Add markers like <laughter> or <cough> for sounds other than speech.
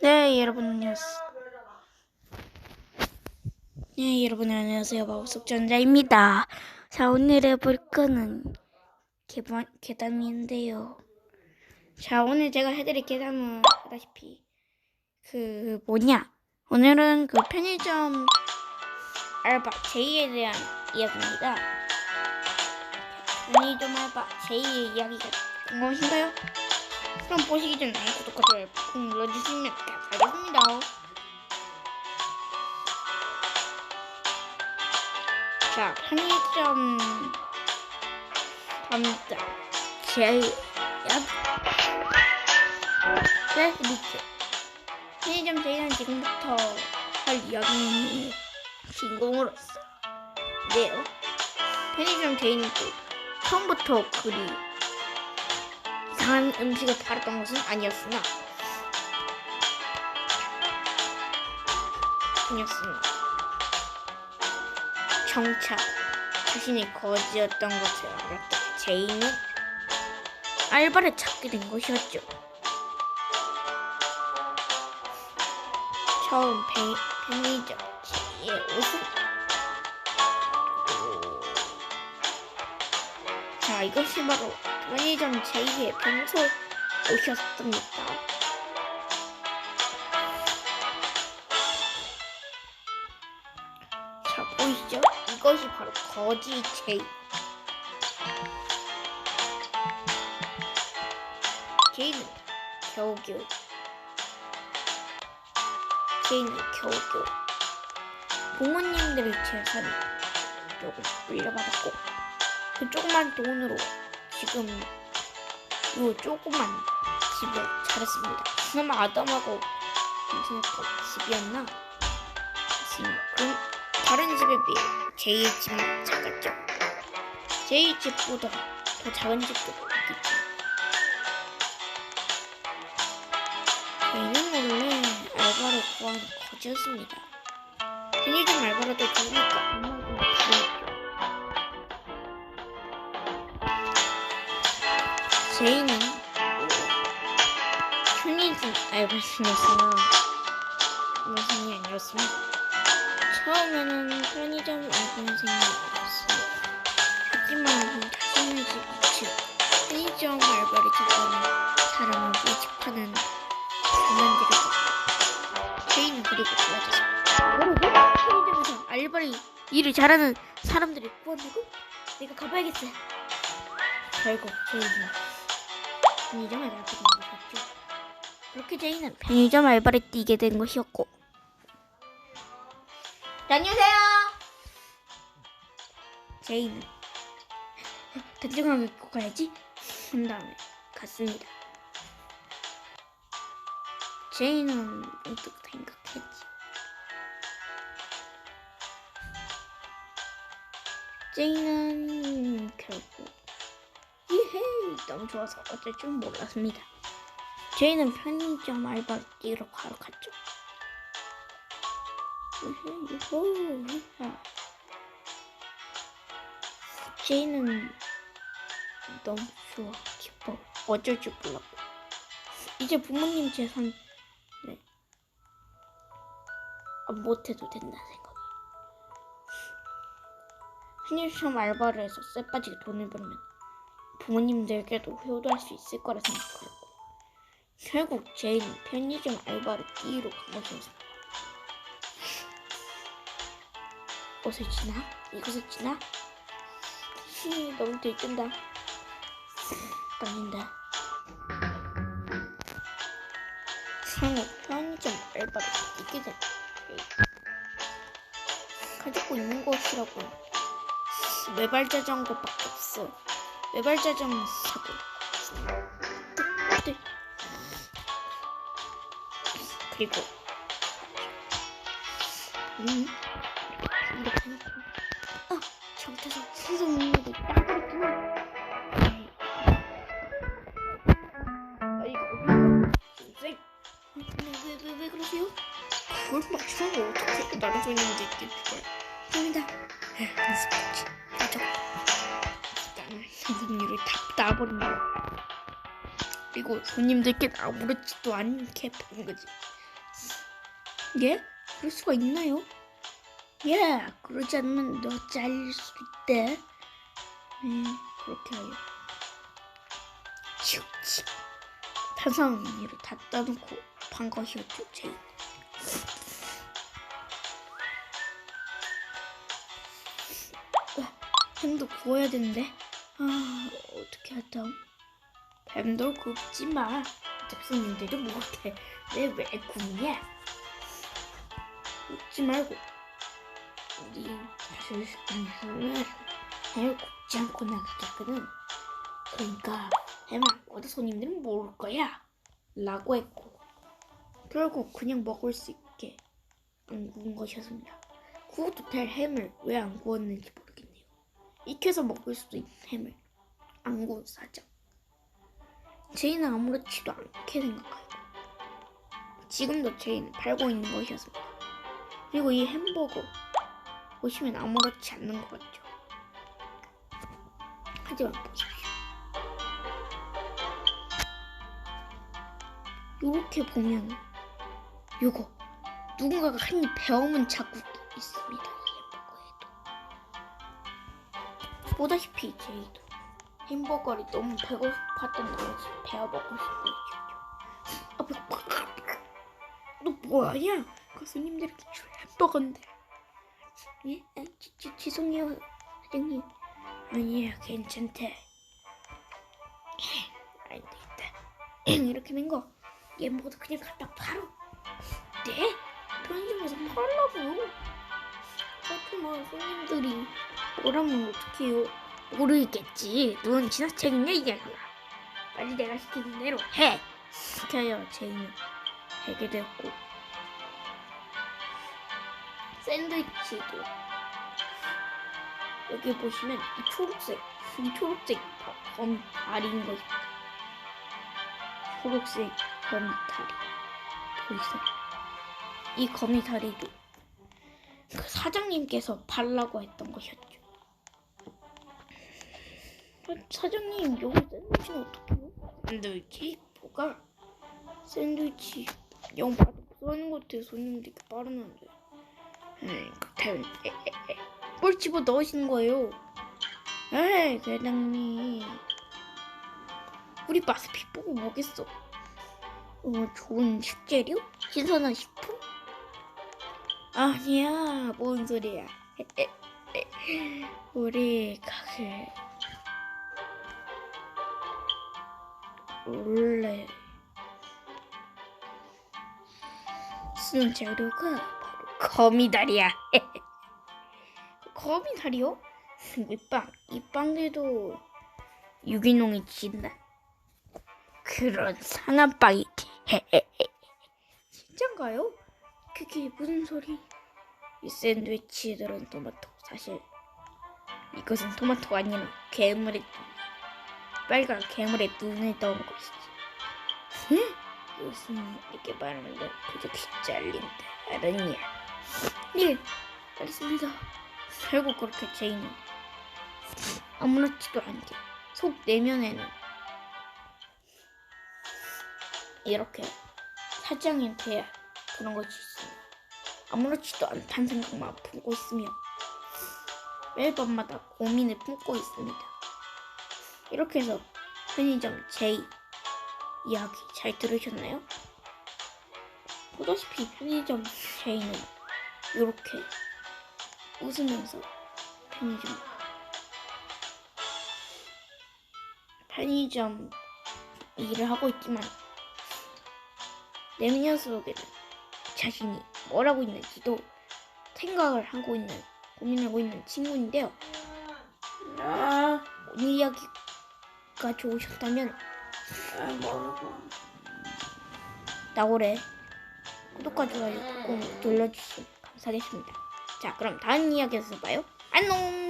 네, 여러분 안녕하세요. 네, 여러분 안녕하세요. 마법속전자입니다. 자, 오늘 해볼 거는 계단, 계단인데요. 자, 오늘 제가 해드릴 계단은 아다시피 그 뭐냐? 오늘은 그 편의점 알바 제이에 대한 이야기입니다. 편의점 알바 제이의 이야기가 궁금하신가요? 그럼 보시기 전에 구독과 좋아요 꾹 눌러주시면 감사하겠습니다. 자, 편의점 야, 네, 밑에 편의점 제이는 지금부터 할 이야기는 주인공으로서 네요. 편의점 제이는 또 처음부터 그리 이상한 음식을 팔았던 것은 아니었으나 아니었으나 정차 자신이 거지였던 것을 알았던 제이는 알바를 찾게 된 것이었죠. 처음 편의점 제이의 옷은 오. 자 이것이 바로 편의점 제이의 평소 옷이었습니다. 자 보이시죠? 이것이 바로 거지 제이. 제이는 겨우겨우. 제이는 겨우겨우. 부모님들의 재산을 조금 물려받았고 그 조그만 돈으로 지금 요 조그만 집을 차렸습니다. 그나마 아담하고 괜찮았던 집이었나? 그 다른 집에 비해 제이의 집은 작았죠. 제이 집보다 더 작은 집도 있겠죠. 제이는 원래 알바를 구하는 거지였습니다. 편의점 알바라도 좋으니까 엄마도 제이는 편의점 알바생이었으나 알바생이 아니었습니다. 처음에는 편의점 알바생이 었어요. 하지만 자신의 집 편의점 알바를 찾아오는 사람을 모집하는 장난들을 봤고 제이는 그리고 좋아졌습니다. 뭐라고? 편의점에서 알바를 일을 잘하는 사람들을 구한다고? 내가 가봐야겠어. 결국 제이는 편의점 알바를 뛰는 것이었죠. 그렇게 제이는 편의점 알바를 뛰게 된 것이었고. 네, 안녕하세요. 제이는 <laughs> 단정하게 입고 가야지 한 다음에 갔습니다. 제이는 문득 생각했지. 제이는 결국 이헤 너무 좋아서 어쩔 줄 몰랐습니다. 제이는 편의점 알바 뛰러 바로 갔죠. 제이는 너무 좋아, 기뻐, 어쩔 줄 몰랐고 이제 부모님 재산 네. 아, 못해도 된다 생각이. 편의점 알바를 해서 쎄 빠지게 돈을 벌면 부모님들께도 효도할 수 있을 거라 생각했고 결국 제이는 편의점 알바를 뛰러 간 것이었습니다. 옷을 지나? 이것을 지나? 히 너무 들뜬다. 떨린다. 상호 편의점 알바를 뛰게 된. 가지고 있는 것이라고 외발 자전거밖에 없어. 외발 자전거 사고. 네. 그리고 음 이렇게 아 빠졌구나. 아 이거 선생 왜왜왜 왜 그러세요? 그걸 막상 어떻게 손님인지 이렇게 그걸 아니다. 연습했지. 맞아. 선생님을 다 따버린다. 그리고 손님들께 아무렇지도 않게 보는 거지. 예? 그럴 수가 있나요? 예, 그러지 않으면 너 잘릴 수도 있대. 네, 그렇게 하여. 치우치. 탄산음료를 다 따놓고 반 것이었죠, 제인. 햄도 구워야 되는데. 아, 어떻게 하다. 햄도 굽지 마. 먹을 때. 내왜 굽냐? 굽지 말고. 우리 사실 식당에서는 햄을 굽지 않고 나가겠거든. 그러니까 햄을 안 구워도 손님들은 모를 거야. 라고 했고. 결국 그냥 먹을 수 있게 안 구운 것이었습니다. 구워도 될 햄을 왜 안 구웠는지 모르겠네요. 익혀서 먹을 수도 있는 햄을 안 구운 사장. 제이는 아무렇지도 않게 생각하고 지금도 제이는 팔고 있는 것이었습니다. 그리고 이 햄버거 보시면 아무렇지 않는 것 같죠. 하지만 보십시오. 이렇게 보면 요거 누군가가 한 입 베어문 자국이 있습니다. 보다시피 제이도 햄버거를 너무 배고팠던 나머지 베어 먹고 싶어 있었죠. 아. 너 뭐하냐? 그 손님들에게 줄 햄버거인데. 예? 아, 지, 지, 죄송해요 사장님. 아니야 괜찮대. 안 되겠다. 이렇게 된 거. 얘 먹어도 그냥 갖다 팔어. 네? 편의점에서 팔라고요. 하지만 손님들이 뭐라면 어떡해요. 모르겠지. 넌 지나치겠냐 이게. 빨리 내가 시키는 대로 해. 시켜요. 제이는 되게 됐고. 샌드위치도 여기 보시면 이 초록색, 이 초록색 검 다리인 거 있다. 초록색 거미 다리 보이세요? 이 거미 다리도 그 사장님께서 팔라고 했던 것이었죠. 어, 사장님 여기 샌드위치는 어떡해요? 샌드위치? 뭐가? 샌드위치 영 맛없어 하는 것 같아요 손님들이 이렇게 빠르는데 에이 그렇다면 뭘 집어 넣으시는 거예요? 에이 회장님 우리 맛을 비보고 뭐겠어 어, 좋은 식재료? 신선한 식품? 아니야, 뭔 소리야. 우리 가게 원래 쓰는 재료가 바로 거미다리야. <laughs> 거미다리요? 이 빵, 이 빵들도 유기농이 진다. 그런 상한 빵이지. <laughs> 진짠가요? 그게 무슨 소리? 이 샌드위치들은 토마토. 사실 이것은 토마토가 아니라 괴물의 눈. 빨간 괴물의 눈을 떠온 것이지. 응? 이것은 이렇게 말하면 그저 빗잘린다. 알았냐? 예, 알겠습니다. 결국 그렇게 제이는 아무렇지도 않게 속 내면에는 이렇게 사장님한테 그런 것이 있으며 아무렇지도 않다는 생각만 품고 있으며 매일 밤마다 고민을 품고 있습니다. 이렇게 해서 편의점 제이 이야기 잘 들으셨나요? 보다시피 편의점 제이는 이렇게 웃으면서 편의점 편의점 일을 하고 있지만 내면 속에는 자신이 뭘 하고 있는지도 생각을 하고 있는 고민하고 있는 친구인데요. 아, 오늘 이야기 가 좋으셨다면 아. 나고래 구독과 좋아요 꼭 눌러주시면 감사하겠습니다. 자 그럼 다음 이야기에서 봐요. 안녕.